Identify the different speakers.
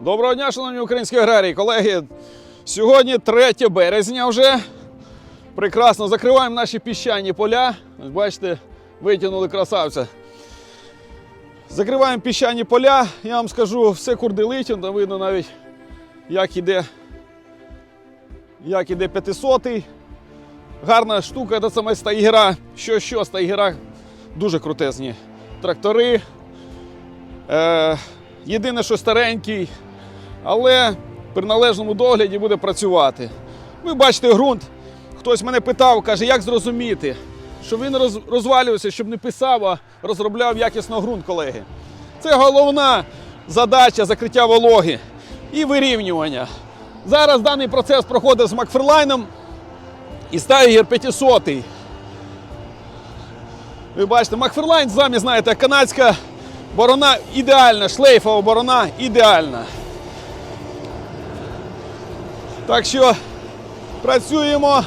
Speaker 1: Доброго дня, шановні українські аграрії. Колеги, сьогодні 3 березня вже. Прекрасно закриваємо наші піщані поля. Бачите, витягнули красавця. Закриваємо піщані поля. Я вам скажу, все курдилить, там видно навіть, як іде, як іде 500-й. Гарна штука, це саме стайгера. Що що, стайгера дуже крутезні. Трактори. Е, єдине, що старенький, але при належному догляді буде працювати. Ви бачите ґрунт. Хтось мене питав, каже, як зрозуміти, що він роз, розвалювався, щоб не писав, а розробляв якісно ґрунт, колеги. Це головна задача закриття вологи і вирівнювання. Зараз даний процес проходить з Макферлайном і Стайгер 500. Ви бачите, Макферлайн самі знаєте, канадська борона ідеальна, шлейфова борона ідеальна. Так що працюємо